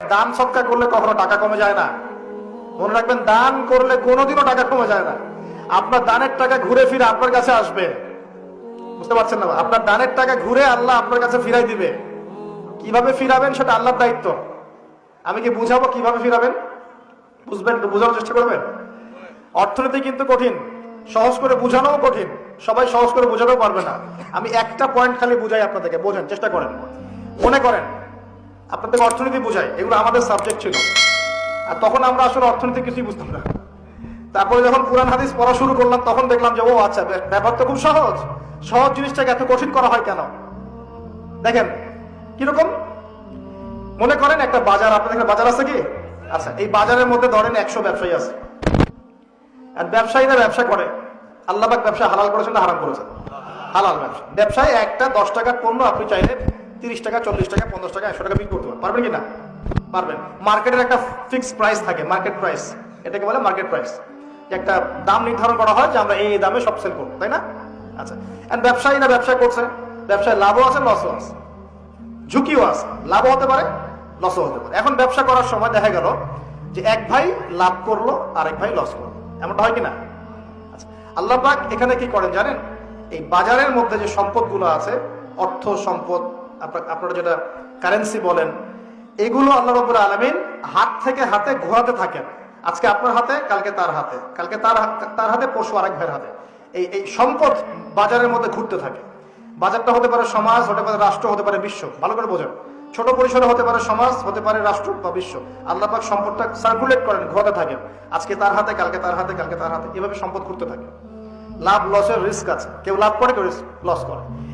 দান সৎকার করলে কখনো টাকা কমে যায় না। মনে রাখবেন, দান করলে কোনোদিনও টাকা কমে যায় না। আপনার দানের টাকা ঘুরে ফিরে আপনার কাছে আসবে। বুঝতে পারছেন না? আপনার দানের টাকা ঘুরে আল্লাহ আপনার কাছে ফিরাই দিবে। কীভাবে ফিরাবেন সেটা আল্লাহর দায়িত্ব। আমি কি বুঝাবো কীভাবে ফিরাবেন? বুঝবেন বোঝানোর চেষ্টা করবেন? অর্থনীতি কিন্তু কঠিন। সহজ করে বোঝানোও কঠিন। সবাই সহজ করে বোঝাতেও পারবে না। আমি একটা পয়েন্ট খালি বুঝাই আপনাদেরকে। বোঝেন, চেষ্টা করেন। মনে করেন আপনাদের অর্থনীতি বুঝাই, এগুলো আমাদের সাবজেক্ট ছিল। আর তখন আমরা আসলে অর্থনীতি কিছুই বুঝতাম না। তারপরে যখন পুরান হাদিস পড়া শুরু করলাম, তখন দেখলাম যে, ও আচ্ছা ব্যাপার তো খুব সহজ। সহজ জিনিসটাকে এত কঠিন করা হয় কেন? দেখেন, কীরকম? মনে করেন একটা বাজার, আপনাদের বাজার আছে কি? আচ্ছা এই বাজারের মধ্যে ধরেন একশো ব্যবসায়ী আছে। আর ব্যবসায়ীরা ব্যবসা করে। আল্লাহবাক ব্যবসা হালাল করেছেন না হারাম করেছেন? হালাল ব্যবসা। ব্যবসায় একটা দশ টাকার পণ্য আপনি চাইলে তিরিশ টাকা চল্লিশ টাকা পঞ্চাশ টাকা একশো টাকা বিক্রি করতে পারবেন। পারবেন কি না? পারবেন। মার্কেটের একটা ফিক্সড প্রাইস থাকে মার্কেট প্রাইস এটাকে বলে মার্কেট প্রাইস একটা দাম নির্ধারণ করা হয় যে আমরা এই দামে সব সেল করব তাই না? আচ্ছা। আর ব্যবসায়ীরা ব্যবসা করছে। ব্যবসায় লাভও আছে লসও আছে। ঝুঁকিও আছে। লাভও হতে পারে লসও হতে পারে। এখন ব্যবসা করার সময় দেখা গেল যে এক ভাই লাভ করল আর এক ভাই লস করল। এমনটা হয় কি না? আচ্ছা, আল্লাহ পাক এখানে কি করেন জানেন? এই বাজারের মধ্যে যে সম্পদগুলো আছে অর্থ সম্পদ আপনার যেটা কারেন্সি বলেন, এগুলো আল্লাহ রবুল আলমিন হাত থেকে হাতে ঘোরাতে থাকেন। আজকে আপনার হাতে, কালকে তার হাতে। কালকে তার তার হাতে পশু আরেক ভাইয়ের হাতে। এই এই সম্পদ বাজারের মধ্যে ঘুরতে থাকে। বাজারটা হতে পারে সমাজ, হতে পারে রাষ্ট্র, হতে পারে বিশ্ব। ভালো করে বোঝেন। ছোট পরিসরে হতে পারে সমাজ, হতে পারে রাষ্ট্র বা বিশ্ব। আল্লাহ পাক সম্পদটা সার্কুলেট করেন, ঘোরাতে থাকে আজকে তার হাতে, কালকে তার হাতে, কালকে তার হাতে। এভাবে সম্পদ ঘুরতে থাকে। লাভ লসের রিস্ক আছে। কেউ লাভ করে, কেউ লস করে।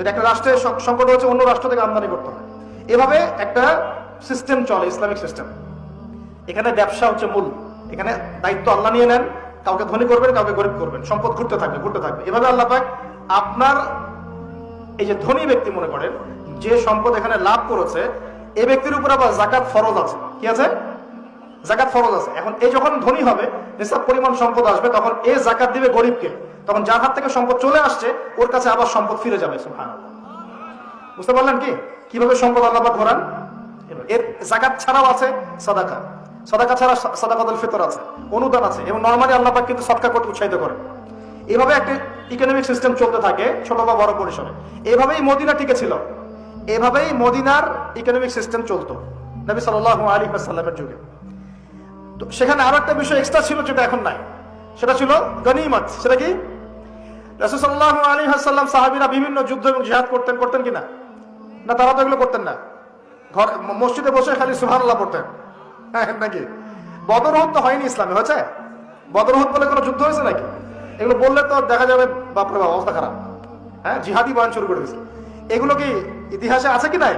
যদি একটা রাষ্ট্রের সংকট হচ্ছে অন্য রাষ্ট্র থেকে আমদানি করতে হয়। এভাবে একটা সিস্টেম চলে, ইসলামিক সিস্টেম এখানে ব্যবসা হচ্ছে মূল। এখানে দায়িত্ব আল্লাহ নিয়ে নেন, কাউকে ধনী করবেন, কাউকে গরিব করবেন। সম্পদ ঘুরতে থাকবে ঘুরতে থাকবে। এভাবে আল্লাহ পাক আপনার এই যে ধনী ব্যক্তি মনে করেন, যে সম্পদ এখানে লাভ করেছে, এ ব্যক্তির উপর আবার জাকাত ফরজ আছে। কি আছে? জাকাত ফরজ আছে। এখন এই যখন ধনী হবে, নিসাব পরিমাণ সম্পদ আসবে, তখন এ জাকাত দিবে গরিবকে। তখন যার হাত থেকে সম্পদ চলে আসছে, ওর কাছে আবার সম্পদ ফিরে যাবে বুঝতে পারলেন কি? কীভাবে সম্পদ আল্লাহ ঘোরান? এর জাকাত ছাড়াও আছে সাদাকা। সাদাকা ছাড়া সাদাকাতুল ফিতর আছে, অনুদান আছে, এবং নর্মালি আল্লাহ কিন্তু সৎকার করতে উৎসাহিত করে এভাবে একটা ইকোনমিক সিস্টেম চলতে থাকে, ছোট বা বড় পরিসরে। এভাবেই মদিনা টিকে ছিল। এভাবেই মদিনার ইকোনমিক সিস্টেম চলতো। নবী সাল্লাল্লাহু আলাইহি ওয়াসাল্লামের যুগে। তো সেখানে আরও একটা বিষয় এক্সট্রা ছিল যেটা এখন নাই। সেটা ছিল গনিমত। সেটা কি? রাসূলুল্লাহ আলী হাসাল্লাম সাহাবীরা বিভিন্ন যুদ্ধ এবং জিহাদ করতেন করতেন কিনা না? তারা তো এগুলো করতেন না। ঘর, মসজিদে বসে খালি সুবহানাল্লাহ পড়তেন। হ্যাঁ নাকি? বদরহুদ তো হয়নি ইসলামে, হয়েছে? বদরহুদ বলে কোনো যুদ্ধ হয়েছে নাকি? এগুলো বললে তো দেখা যাবে, বাপরে বাপ, অবস্থা খারাপ। হ্যাঁ জিহাদি বয়ান শুরু করে দিয়েছে। এগুলো কি ইতিহাসে আছে কি নাই?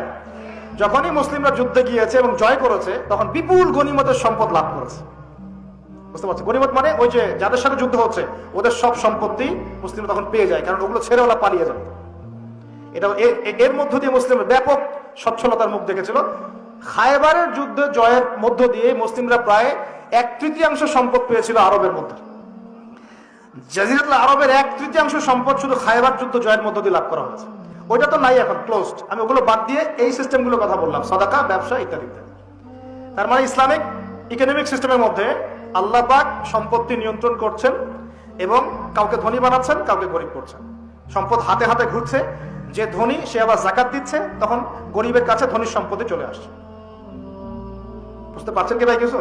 যখনই মুসলিমরা যুদ্ধে গিয়েছে এবং জয় করেছে, তখন বিপুল গনিমতের সম্পদ লাভ করেছে। বুঝতে পারছ গরিবত মানে ওই যে যাদের সাথে যুদ্ধ হচ্ছে, ওদের সব সম্পত্তি মুসলিমরা তখন পেয়ে যায়, কারণ ওগুলো ছেড়ে ওরা পালিয়ে যাবে। এটা এর মধ্য দিয়ে মুসলিমরা ব্যাপক সচ্ছলতার মুখ দেখেছিল। খায়বারের যুদ্ধে জয়ের মধ্য দিয়ে মুসলিমরা প্রায় এক তৃতীয়াংশ সম্পদ পেয়েছিল আরবের মধ্যে। জাজিরাতুল আরবের এক তৃতীয়াংশ সম্পদ শুধু খায়বার যুদ্ধ জয়ের মধ্য দিয়ে লাভ করা হয়েছে। ওইটা তো নাই এখন ক্লোজড আমি ওগুলো বাদ দিয়ে এই সিস্টেমগুলো কথা বললাম, সদাকা, ব্যবসা ইত্যাদি তার মানে ইসলামিক ইকোনমিক সিস্টেমের মধ্যে আল্লাহ পাক সম্পত্তি নিয়ন্ত্রণ করছেন এবং কাউকে ধনী বানাচ্ছেন, কাউকে গরিব করছেন। সম্পদ হাতে হাতে ঘুরছে, যে ধনী সে আবার জাকাত দিচ্ছে, তখন গরিবের কাছে ধনীর সম্পত্তি চলে আসছে। বুঝতে পারছেন কি ভাই কিছু?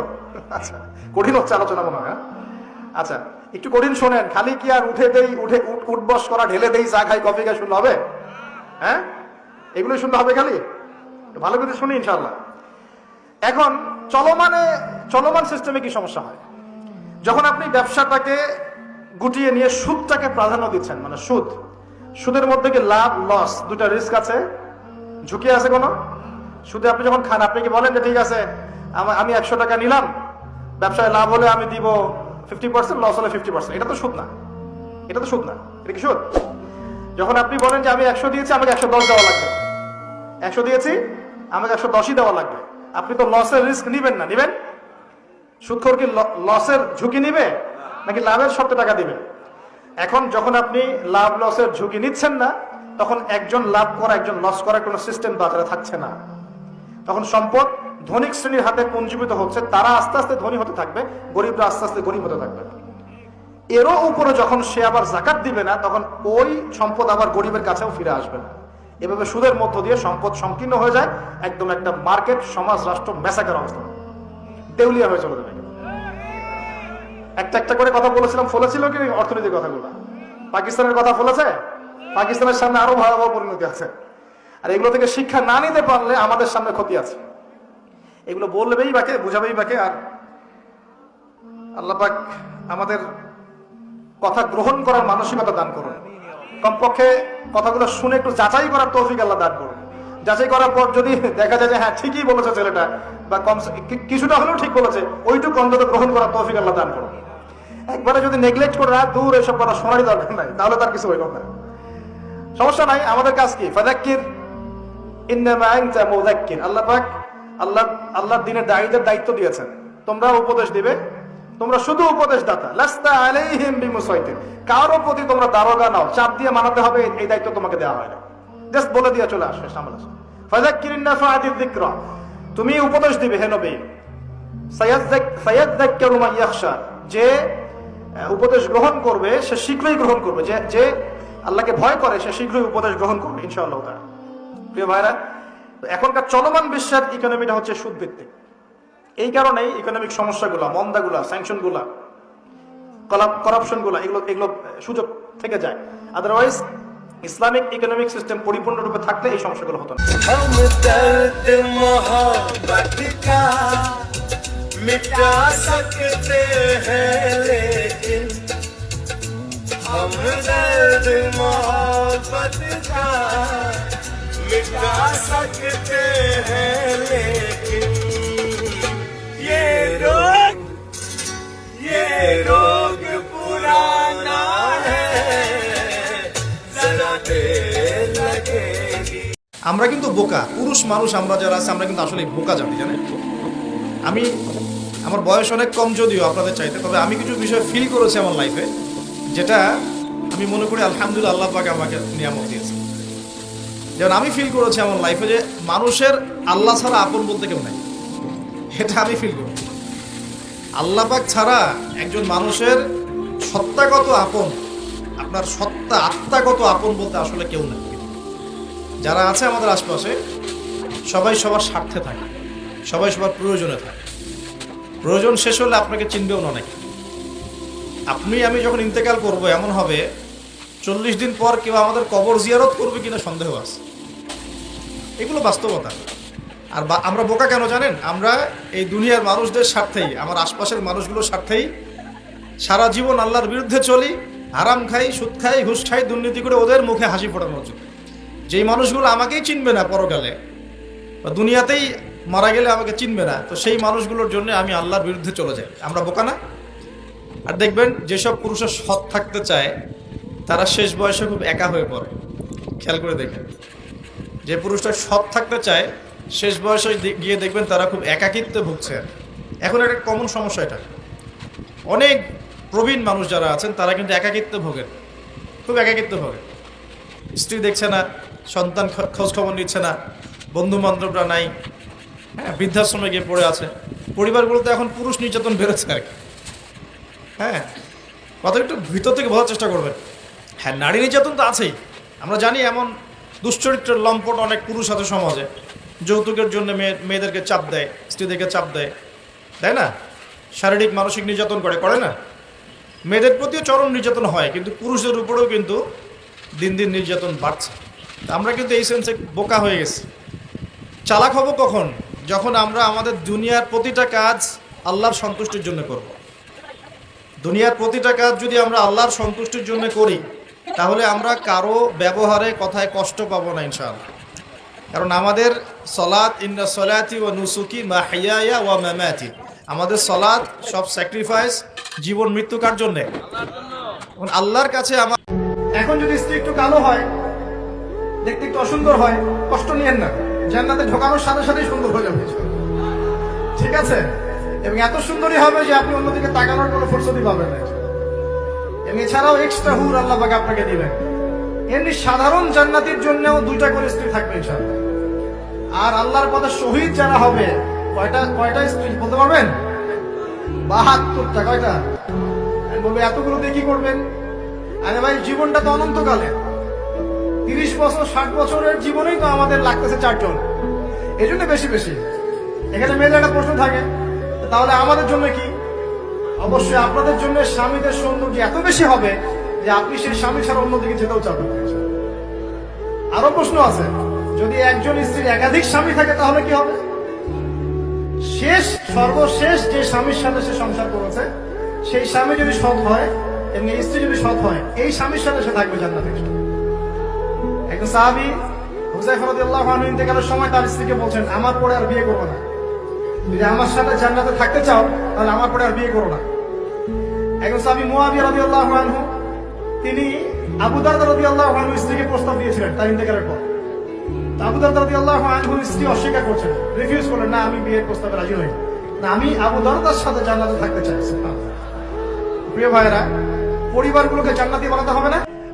আচ্ছা কঠিন হচ্ছে আলোচনা মনে হয় হ্যাঁ? আচ্ছা একটু কঠিন শোনেন, খালি কি আর উঠে দেই, উঠে, উঠ- উঠবস করা, ঢেলে দেই, চা খাই, কফি খাই, শুনলে হবে? হ্যাঁ? এগুলো শুনতে হবে খালি? ভালো করে শুনি ইনশাল্লাহ এখন, চলমানে, চলমান সিস্টেমে কি সমস্যা হয়? যখন আপনি ব্যবসাটাকে গুটিয়ে নিয়ে সুদটাকে প্রাধান্য দিচ্ছেন মানে সুদ, সুদের মধ্যে কি লাভ লস দুটা রিস্ক আছে? ঝুঁকি আছে কোনো? সুদে আপনি যখন খান, আপনি কি বলেন যে ঠিক আছে, আমা- আমি একশো টাকা নিলাম, ব্যবসায় লাভ হলে আমি দিব ফিফটি পার্সেন্ট লস হলে ফিফটি পার্সেন্ট এটা তো সুদ না। এটা তো সুদ না। এটা কি সুদ? যখন আপনি বলেন যে আমি একশো দিয়েছি, আমাকে একশো দশ দেওয়া লাগবে। একশো দিয়েছি, আমাকে একশো দশই দেওয়া লাগবে। আপনি তো লসের রিস্ক নিবেন না, নিবেন? সুদখোর কি লসের ঝুঁকি নিবে, নাকি লাভের শর্তে টাকা দিবে? এখন যখন আপনি লাভ লসের ঝুঁকি নিচ্ছেন না, তখন একজন লাভ করা, একজন লস করার কোনো সিস্টেম বাজারে থাকছে না। তখন সম্পদ ধনিক শ্রেণির হাতে পুঞ্জীবিত হচ্ছে, তারা আস্তে আস্তে ধনী হতে থাকবে, গরিবরা আস্তে আস্তে গরিব হতে থাকবে। এরও উপরে যখন সে আবার জাকাত দিবে না, তখন ওই সম্পদ আবার গরিবের কাছেও ফিরে আসবে না। এভাবে সুদের মধ্য দিয়ে সম্পদ সংকীর্ণ হয়ে যায়, একদম একটা মার্কেট, সমাজ, রাষ্ট্র মেসাকের অবস্থা। দেউলিয়া হয়ে চলে যাবে। একটা একটা করে কথা বলেছিলাম, ফলেছিল কি অর্থনৈতিক কথাগুলো? পাকিস্তানের কথা ফলেছে? পাকিস্তানের সামনে আরও ভয়াবহ পরিণতি আছে। আর এগুলো থেকে শিক্ষা না নিতে পারলে আমাদের সামনে ক্ষতি আছে। এগুলো বলবেই বাকে, বুঝাবেই বাকে, আর আল্লাপাক আমাদের কথা গ্রহণ করার মানসিকতা দান করুন। কমপক্ষে কথাগুলো শুনে একটু যাচাই করার তৌফিক আল্লাহ দান করুন। যাচাই করার পর যদি দেখা যায় যে হ্যাঁ ঠিকই বলেছে ছেলেটা, বা কম কিছুটা হলেও ঠিক বলেছে, ওইটুকু অন্তত গ্রহণ করার তৌফিক আল্লাহ দান করুন। একবারে যদি নেগলেক্ট করে রাখ দূর এসব কথা শোনারই দরকার নাই, তাহলে তার কিছু হইল না। সমস্যা নাই, আমাদের কাজ কি? ফাদাক্কির আল্লাহ আল্লাহ, আল্লাহর দিনের দায়ীদের দায়িত্ব দিয়েছেন। তোমরা উপদেশ দিবে তোমরা শুধু উপদেশ দাতা লাস্তা আলাইহিম বিমুসাইতির কারও প্রতি তোমরা দারোগা নাও, চাপ দিয়ে মানাতে হবে, এই দায়িত্ব তোমাকে দেওয়া হয় না। জাস্ট বলে দিয়ে চলে আসো সামনে আসো। ফাযাক্কির ইন্নাফাআতিয যিকরা। তুমি উপদেশ দিবে, হে নবী। সায়াযাক্কারু মান ইয়াখশা। যে উপদেশ গ্রহণ করবে, সে শীঘ্রই গ্রহণ করবে। যে যে আল্লাহকে ভয় করে, সে শীঘ্রই উপদেশ গ্রহণ করবে, ইনশাআল্লাহ তাআলা। প্রিয় ভাইরা, এখনকার চলমান বিশ্বের ইকোনমিটা হচ্ছে সুদ ভিত্তিক এই কারণেই ইকোনমিক সমস্যাগুলো মন্দাগুলা স্যাংশনগুলা করাপশনগুলো এগুলো এগুলো সুযোগ থেকে যায় আদারওয়াইজ ইসলামিক ইকোনমিক সিস্টেম পরিপূর্ণরূপে থাকলে এই সমস্যাগুলো হতো না हम दर्द मोहब्बत का मिटा सकते हैं लेकिन আমরা কিন্তু বোকা, পুরুষ মানুষ আমরা যারা আছে, আমরা কিন্তু আসলে বোকা জানি জানেন? আমি, আমার বয়স অনেক কম যদিও আপনাদের চাইতে, তবে আমি কিছু বিষয় ফিল করেছি আমার লাইফে যেটা আমি মনে করি আলহামদুলিল্লাহ আল্লাহ পাক আমাকে নিয়ামত দিয়েছে। যেমন আমি ফিল করেছি আমার লাইফে যে মানুষের আল্লাহ ছাড়া আপন বলতে কেউ নাই। এটা আমি ফিল করি আল্লাহ পাক ছাড়া একজন মানুষের সত্তাগত আপন, আপনার সত্তা আত্মাগত আপন বলতে আসলে কেউ নাই। যারা আছে আমাদের আশপাশে, সবাই সবার স্বার্থে থাকে, সবাই সবার প্রয়োজনে থাকে। প্রয়োজন শেষ হলে আপনাকে চিনবেও না নাকি আপনি, আমি যখন ইন্তেকাল করব, এমন হবে, চল্লিশ দিন পর কেউ আমাদের কবর জিয়ারত করবে কিনা সন্দেহ আছে। এগুলো বাস্তবতা। আর আমরা বোকা কেন জানেন? আমরা এই দুনিয়ার মানুষদের স্বার্থেই, আমার আশপাশের মানুষগুলোর স্বার্থেই সারা জীবন আল্লাহর বিরুদ্ধে চলি, হারাম খাই, সুদ খাই, ঘুষ খাই, দুর্নীতি করে ওদের মুখে হাসি ফোটানোর জন্য। যেই মানুষগুলো আমাকেই চিনবে না পরকালে বা দুনিয়াতেই মারা গেলে আমাকে চিনবে না, তো সেই মানুষগুলোর জন্য আমি আল্লাহর বিরুদ্ধে চলে যাই। আমরা বোকা না? আর দেখবেন, যেসব পুরুষরা সৎ থাকতে চায়, তারা শেষ বয়সে খুব একা হয়ে পড়ে। খেয়াল করে দেখেন। যে পুরুষটা সৎ থাকতে চায়, শেষ বয়সে গিয়ে দেখবেন তারা খুব একাকিত্বে ভুগছে। এখন একটা কমন সমস্যা এটা। অনেক প্রবীণ মানুষ যারা আছেন, তারা কিন্তু একাকিত্বে ভোগেন। খুব একাকিত্বে ভোগেন। স্ত্রী দেখছে না সন্তান খ- খোঁজ খবর নিচ্ছে না, বন্ধু বান্ধবরা নাই হ্যাঁ বৃদ্ধাশ্রমে গিয়ে পড়ে আছে। পরিবারগুলোতে এখন পুরুষ নির্যাতন বেড়েছে আর কি। হ্যাঁ কথা একটু ভিতর থেকে বোঝার চেষ্টা করবেন। হ্যাঁ নারী নির্যাতন তো আছেই। আমরা জানি এমন দুশ্চরিত্রের লম্পট অনেক পুরুষ আছে সমাজে। যৌতুকের জন্য মেয়ে মেয়েদেরকে চাপ দেয়, স্ত্রীদেরকে চাপ দেয়। তাই না? শারীরিক, মানসিক নির্যাতন করে করে না? মেয়েদের প্রতিও চরম নির্যাতন হয়, কিন্তু পুরুষদের উপরেও কিন্তু দিন দিন নির্যাতন বাড়ছে। আমরা কিন্তু এই সেন্সে বোকা হয়ে গেছি। চালাক হব কখন? যখন আমরা আমাদের দুনিয়ার প্রতিটা কাজ আল্লাহর সন্তুষ্টির জন্য করব। দুনিয়ার প্রতিটা কাজ যদি আমরা আল্লাহর সন্তুষ্টির জন্য করি, তাহলে আমরা কারও ব্যবহারে কথায় কষ্ট পাবো না ইনশাআল্লাহ। কারণ আমাদের সলাৎ ইন্না সলাতি ও নুসুকি মা হাইয়া ওয়া মামাতি। আমাদের সলাদ সব স্যাক্রিফাইস জীবন মৃত্যু কার জন্যে আল্লাহর কাছে আমার এখন যদি স্ত্রী একটু কালো হয় দেখতে একটু অসুন্দর হয়, কষ্ট নিয়েন না। জান্নাতে ঢোকানোর সাথে সাথেই সুন্দর হয়ে যাবে ঠিক আছে? এবং এত সুন্দরই হবে যে আপনি অন্যদিকে তাকানোর কোনো ফুরসতি পাবেন না। এবং এছাড়াও এক্সট্রা হুর আল্লাহ পাক আপনাকে দিবেন। এমনি সাধারণ জান্নাতির জন্যও দুইটা করে স্ত্রী থাকবে ইনশাআল্লাহ। আর আল্লাহর পথে শহীদ যারা হবে, কয়টা কয়টা স্ত্রী বলতে পারবেন? বাহাত্তরটা কয়টা? বলব, এতগুলো দিয়ে কি করবেন? আরে ভাই, জীবনটা তো অনন্তকালে তিরিশ বছর, ষাট বছরের জীবনেই তো আমাদের লাগতেছে চারজন। এই জন্য বেশি বেশি। এখানে মেয়েদের একটা প্রশ্ন থাকে তাহলে আমাদের জন্য কি? অবশ্যই আপনাদের জন্য স্বামীদের সৌন্দর্য এত বেশি হবে যে আপনি সেই স্বামী ছাড়া অন্যদিকে যেতেও চাবেন। আরও প্রশ্ন আছে, যদি একজন স্ত্রীর একাধিক স্বামী থাকে তাহলে কি হবে? শেষ, সর্বশেষ যে স্বামীর সাথে সে সংসার করেছে, সেই স্বামী যদি সৎ হয় এবং স্ত্রী যদি সৎ হয়, এই স্বামীর সাথে সে থাকবে জান্নাতে। একজন সাহাবি হুজাইফা রাদিয়াল্লাহু ইন্তেকালের সময় তার স্ত্রীকে বলছেন, আমার পরে আর বিয়ে করব না। যদি আমার সাথে জান্নাতে থাকতে চাও, তাহলে আমার পরে আর বিয়ে করো না। একজন সাহাবি মুয়াবিয়া রাদিয়াল্লাহু আনহু, তিনি আবু দারদা রাদিয়াল্লাহু আনহু স্ত্রীকে প্রস্তাব দিয়েছিলেন তার ইন্তেকালের পর। আবু দারদা রাদিয়াল্লাহু আনহু স্ত্রী অস্বীকার করছেন রিফিউজ করলেন, না, আমি বিয়ের প্রস্তাবে রাজি হই না, আমি আবু সাথে জান্নাতে থাকতে চাই। প্রিয় ভাইরা পরিবারগুলোকে জান্নাতি বানাতে হবে না?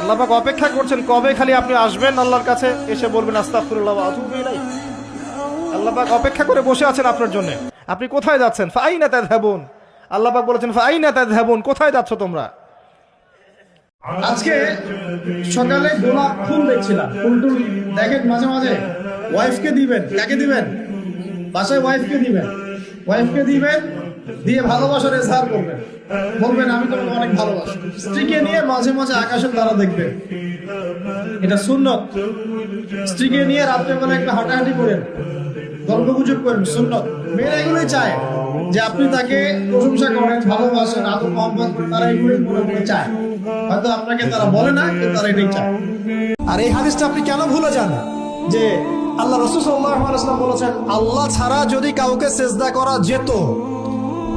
আল্লাহ পাক অপেক্ষা করছেন, কবে খালি আপনি আসবেন আল্লাহর কাছে? এসে বলবেন, আস্তাগফিরুল্লাহ ওয়া আতুবু ইলাইহি। আল্লাহ পাক অপেক্ষা করে বসে আছেন আপনার জন্য। আপনি কোথায় যাচ্ছেন? ফাইনা তাযহাবুন। আল্লাহ পাক বলেছেন, ফাইনা তাযহাবুন, কোথায় যাচ্ছ তোমরা? আজকে সকালে গোলাপ ফুল দেখছিলাম। দেখেন মাঝে মাঝে? ওয়াইফকে দিবেন? কাকে দিবেন? বাসায় ওয়াইফকে দিবেন? ওয়াইফকে দিবেন? দিয়ে ভালোবাসার বলবেন, আমি তোমাকে অনেক ভালোবাসি। স্ত্রীকে নিয়ে মাঝে মাঝে আকাশের তারা এটা সুন্নত। স্ত্রীকে নিয়ে একটা হাঁটাহাঁটি করেন করেন, সুন্নত। মেয়েরা এগুলোই চায় যে আপনি তাকে প্রশংসা করেন, ভালোবাসেন, আদর তারা এগুলোই মনে মনে চায়। হয়তো আপনাকে তারা বলে না, কিন্তু তারা এটাই চায়। আর এই হাদিসটা আপনি কেন ভুলে যান? যে আল্লাহ রসুল সাল্লাম বলেছেন, আল্লাহ ছাড়া যদি কাউকে সেজদা করা যেত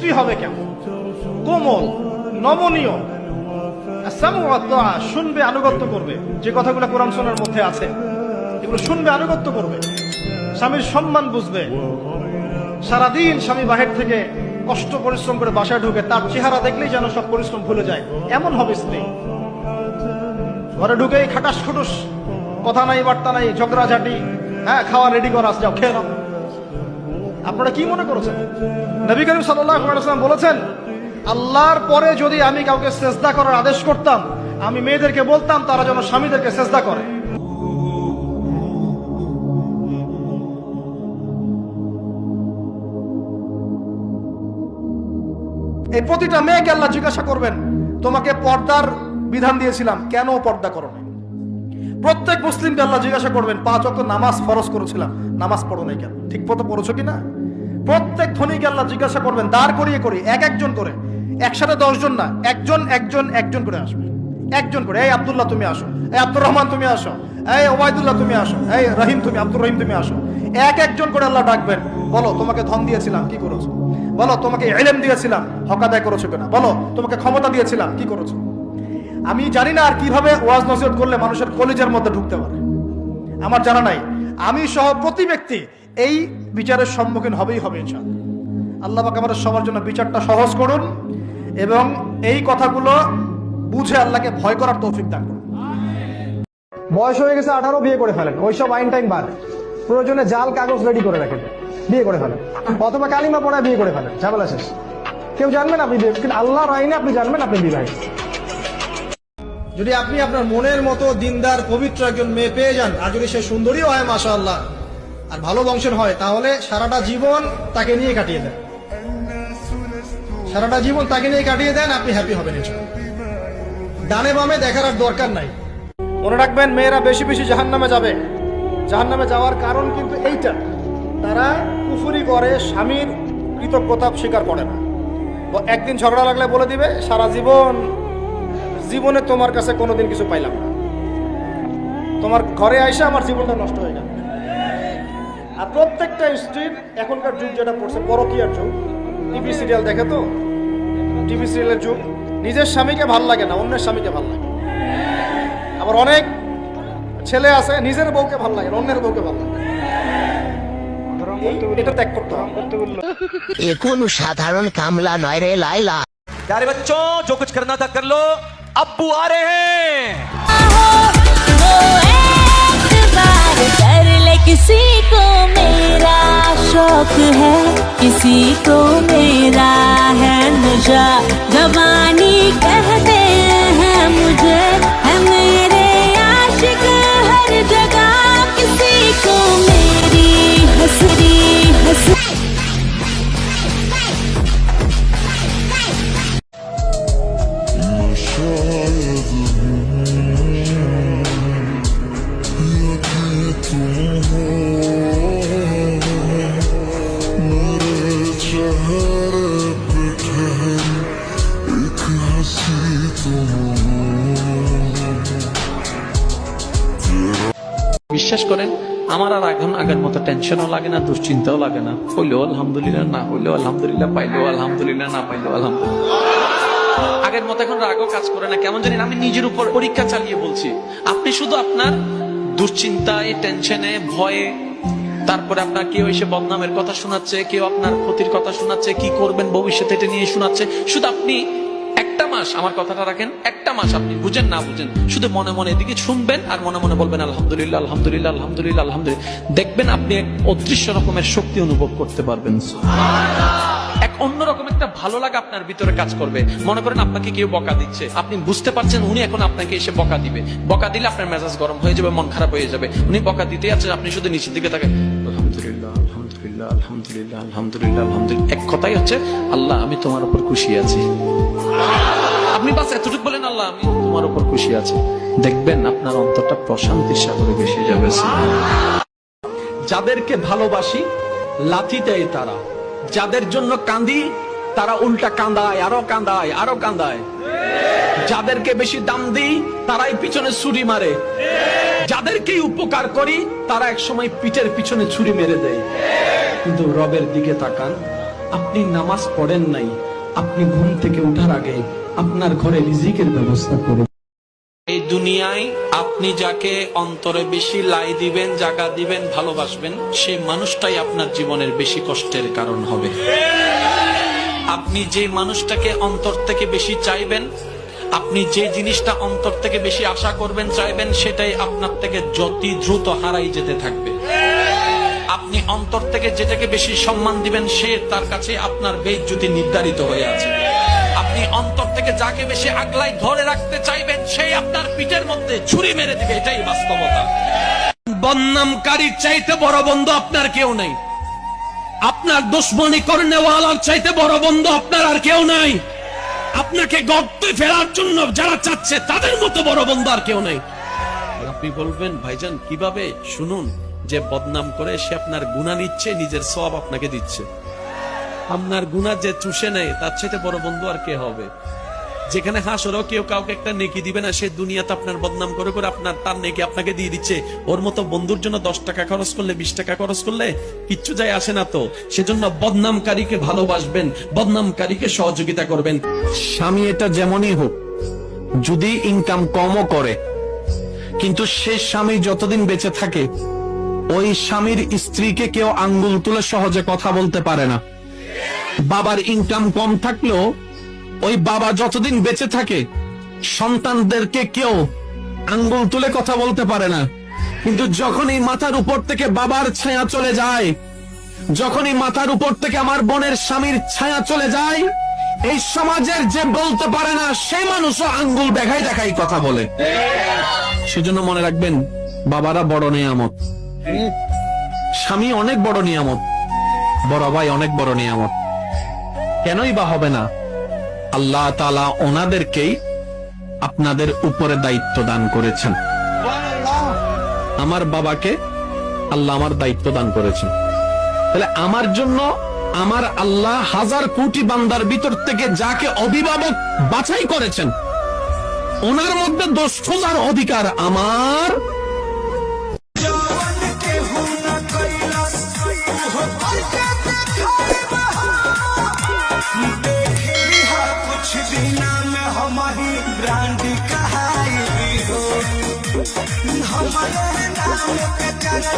স্ত্রী হবে কেমন? কোমল, নমনীয়। শুনবে, আনুগত্য করবে। যে কথাগুলো কোরআন শোনার মধ্যে আছে, এগুলো শুনবে, আনুগত্য করবে। স্বামীর সম্মান বুঝবে। সারাদিন স্বামী বাহির থেকে কষ্ট, পরিশ্রম করে বাসায় ঢুকে তার চেহারা দেখলেই যেন সব পরিশ্রম ভুলে যায়। এমন হবে স্ত্রী। ঘরে ঢুকেই খাটাস খুটুস, কথা নাই, বার্তা নাই, ঝগড়াঝাটি হ্যাঁ খাওয়া রেডি করা যাও, খেয়ে নাও। আপনারা কি মনে করেছেন নবী করিম সাল্লাম বলেছেন, আল্লাহর পরে যদি আমি কাউকে সেজদা করার আদেশ করতাম, আমি মেয়েদেরকে বলতাম, তারা যেন স্বামীদেরকে সেজদা করে এই প্রতিটা মেয়েকে আল্লাহ জিজ্ঞাসা করবেন, তোমাকে পর্দার বিধান দিয়েছিলাম, কেন পর্দা করো? প্রত্যেক মুসলিমকে আল্লাহ জিজ্ঞাসা করবেন, পাঁচ অক্ট নামাজ ফরজ করেছিলাম, নামাজ পড়ো নাই কেন? ঠিক মতো পড়েছো কিনা? প্রত্যেক ধনীকে আল্লাহ জিজ্ঞাসা করবেন, দাঁড় করিয়ে করি, এক একজন করে। একসাথে দশজন না, একজন একজন একজন করে আসবে। একজন করে, এই আব্দুল্লাহ, তুমি আসো। এই আব্দুর রহমান, তুমি আসো। এই ওবায়দুল্লাহ, তুমি আসো। এই রহিম, তুমি, আব্দুর রহিম, তুমি আসো। এক একজন করে আল্লাহ ডাকবেন, বলো, তোমাকে ধন দিয়েছিলাম, কি করেছ? বলো, তোমাকে এলেম দিয়েছিলাম, হক আদায় করেছ কিনা? বলো, তোমাকে ক্ষমতা দিয়েছিলাম, কি করেছ? আমি জানি না আর কীভাবে ওয়াজ নসিহত করলে মানুষের কলেজের মধ্যে ঢুকতে পারে। আমার জানা নাই। আমি সহ প্রতি ব্যক্তি এই বিচারের সম্মুখীন হবেই হবে, ইনশাআল্লাহ। আল্লাহ পাক আমাদের সবার জন্য বিচারটা সহজ করুন এবং এই কথাগুলো বুঝে আল্লাহকে ভয় করার তৌফিক দান করুন। বয়স হয়ে গেছে আঠারো, বিয়ে করে ফেলেন। ওইসব আইন টাইম বাদ। প্রয়োজনে জাল, কাগজ রেডি করে রাখেন। বিয়ে করে ফেলেন। অথবা কালিমা পড়ায় বিয়ে করে ফেলেন। ঝামেলা শেষ। কেউ জানবেন আপনি বিয়ে কিন্তু আল্লাহর আইনে আপনি জানবেন আপনি বিবাহিত। যদি আপনি আপনার মনের মতো দিনদার, পবিত্র একজন মেয়ে পেয়ে যান, আর যদি সে সুন্দরীও হয় মাসা আল্লাহ আর ভালো বংশের হয়, তাহলে সারাটা জীবন তাকে নিয়ে কাটিয়ে দেন। সারাটা জীবন তাকে নিয়ে কাটিয়ে দেন, আপনি হ্যাপি হবেন। ডানে বামে দেখার আর দরকার নাই। মনে রাখবেন, মেয়েরা বেশি বেশি জাহান নামে যাবে। জাহান নামে যাওয়ার কারণ কিন্তু এইটা, তারা কুফুরি করে, স্বামীর কৃতজ্ঞতা স্বীকার করে না। একদিন ঝগড়া লাগলে বলে দিবে, সারা জীবন জীবনে তোমার কাছে কোনোদিন কিছু পাইলাম না তোমার ঘরে আইসা আমার জীবনটা নষ্ট হয়ে গেল আর প্রত্যেকটা স্ত্রীর এখনকার যুগ যেটা পড়ছে পরকীয়ার যুগ টিভি সিরিয়াল দেখে তো টিভি সিরিয়ালের যুগ নিজের স্বামীকে ভাল লাগে না অন্যের স্বামীকে ভাল লাগে আবার অনেক ছেলে আছে নিজের বউকে ভাল লাগে না, অন্যের বউকে ভাল লাগে এই- এটা ত্যাগ করতে হবে এ কোনো সাধারণ কামলা নয় রে লাইলা प्यारे बच्चों जो कुछ करना था कर लो अब्बू आ रहे हैं। किसी को मेरा शौक है। किसी को मेरा है नशा। जवानी कहते हैं मुझे। টেনশনও লাগে না, দুশ্চিন্তাও লাগে না। হইলেও আলহামদুলিল্লাহ, না হইলেও আলহামদুলিল্লাহ, পাইলেও আলহামদুলিল্লাহ, না পাইলেও আলহামদুলিল্লাহ। আগের মতো এখন রাগও কাজ করে না। কেমন জানি আমি নিজের উপর পরীক্ষা চালিয়ে বলছি। আপনি শুধু আপনার দুশ্চিন্তায়, টেনশনে, ভয়ে, তারপরে আপনার কেউ এসে বদনামের কথা শোনাচ্ছে, কেউ আপনার ক্ষতির কথা শোনাচ্ছে, কি করবেন ভবিষ্যতে এটা নিয়ে শোনাচ্ছে। শুধু আপনি মাস আমার কথাটা রাখেন, একটা মাস আপনি বুঝেন না বুঝেন, শুধু মনে মনে এদিকে শুনবেন আর মনে মনে বলবেন, আলহামদুলিল্লাহ আলহামদুলিল্লাহ আলহামদুলিল্লাহ আলহামদুলিল্লাহ। দেখবেন আপনি এক অদৃশ্য রকমের শক্তি অনুভব করতে পারবেন এক অন্যরকম একটা ভালো লাগা আপনার ভিতরে কাজ করবে। মনে করেন আপনাকে কেউ বকা দিচ্ছে। আপনি বুঝতে পারছেন উনি এখন আপনাকে এসে বকা দিবে। বকা দিলে আপনার মেজাজ গরম হয়ে যাবে, মন খারাপ হয়ে যাবে। উনি বকা দিতে আছে আপনি শুধু নিচের দিকে তাকে আলহামদুলিল্লাহ আলহামদুলিল্লাহ আলহামদুলিল্লাহ আলহামদুলিল্লাহ আলহামদুলিল্লাহ। এক কথাই হচ্ছে, আল্লাহ, আমি তোমার উপর খুশি আছি। আপনি বাস এতটুকু বলেন আল্লাহ আমি তোমার উপর খুশি আছি। দেখবেন আপনার অন্তরটা প্রশান্তির সাগরে ভেসে যাবে। যাদেরকে ভালোবাসি লাথি দেয় তারা। যাদের জন্য কাঁদি তারা উল্টা কাঁদায় আরও কাঁদায় আরও কাঁদায় যাদেরকে বেশি দাম দিই তারাই পিছনে ছুরি মারে। যাদেরকে উপকার করি তারা এক সময় পিঠের পিছনে ছুরি মেরে দেয়। কিন্তু রবের দিকে তাকান আপনি নামাজ পড়েন নাই আপনি ঘুম থেকে উঠার আগে আপনার ঘরে রিজিকের ব্যবস্থা করে এই দুনিয়ায় আপনি যাকে অন্তরে বেশি লাই দিবেন জায়গা দিবেন, ভালোবাসবেন সেই মানুষটাই আপনার জীবনের বেশি কষ্টের কারণ হবে। আপনি যে মানুষটাকে অন্তর থেকে বেশি চাইবেন, আপনি যে জিনিসটা অন্তর থেকে বেশি আশা করবেন, চাইবেন, সেটাই আপনার থেকে যত দ্রুত হারাই যেতে থাকবে। আপনি অন্তর থেকে যেটাকে বেশি সম্মান দিবেন, সে তার কাছে আপনার বেজ্জুতি নির্ধারিত হয়ে আছে। আপনি অন্তর থেকে যাকে বেশি আগলাই ধরে রাখতে চাইবেন সেই আপনার পিঠের মধ্যে ছুরি মেরে দিবে, এটাই বাস্তবতা। বদনামকারীর চাইতে বড় বন্ধু আপনার কেউ নাই। আপনার দুশ্মনী করনেওয়ালার চাইতে বড় বন্ধু আপনার আর কেউ নাই। আপনাকে গর্তে ফেরার জন্য যারা চাচ্ছে, তাদের মতো বড় বন্ধু আর কেউ নাই। আপনি বলবেন, ভাইজান, কীভাবে? শুনুন, যে বদনাম করে সে আপনার গুণা নিচ্ছে, নিজের সব আপনাকে দিচ্ছে। আপনার গুণা যে চুষে নেয়, তার চাইতে বড় বন্ধু আর কে হবে? যেখানে হাসরও কেউ কাউকে একটা নেকি দিবে না, সে দুনিয়াতে আপনার বদনাম করে করে আপনার, তার নেকি আপনাকে দিয়ে দিচ্ছে। ওর মতো বন্ধুর জন্য দশ টাকা খরচ করলে, বিশ টাকা খরচ করলে কিচ্ছু যায় আসে না তো। সেজন্য বদনামকারীকে ভালোবাসবেন, বদনামকারীকে সহযোগিতা করবেন। স্বামী এটা যেমনই হোক, যদি ইনকাম কমও করে, কিন্তু সে স্বামী যতদিন বেঁচে থাকে, ওই স্বামীর স্ত্রীকে কেউ আঙ্গুল তুলে সহজে কথা বলতে পারে না। বাবার ইনকাম কম থাকলেও ওই বাবা যতদিন বেঁচে থাকে, সন্তানদেরকে কেউ আঙ্গুল তুলে কথা বলতে পারে না। কিন্তু যখনই মাথার উপর থেকে বাবার ছায়া চলে যায়, যখনই মাথার উপর থেকে আমার বোনের স্বামীর ছায়া চলে যায়, এই সমাজের যে বলতে পারে না, সে মানুষও আঙ্গুল দেখাই দেখাই কথা বলে। সেজন্য মনে রাখবেন, বাবারা বড় নিয়ামত। স্বামী অনেক বড় নিয়ামত। বড় ভাই, অনেক বড় নিয়ামত। কেনই বা হবে না? আল্লাহ তালা ওনাদেরকেই আপনাদের উপরে দায়িত্ব দান করেছেন। আমার বাবাকে আল্লাহ আমার দায়িত্ব দান করেছেন। তাহলে আমার জন্য আমার আল্লাহ হাজার কোটি বান্দার ভিতর থেকে যাকে অভিভাবক বাছাই করেছেন, ওনার মধ্যে দোষ খোঁজার অধিকার আমার মায়ের নাম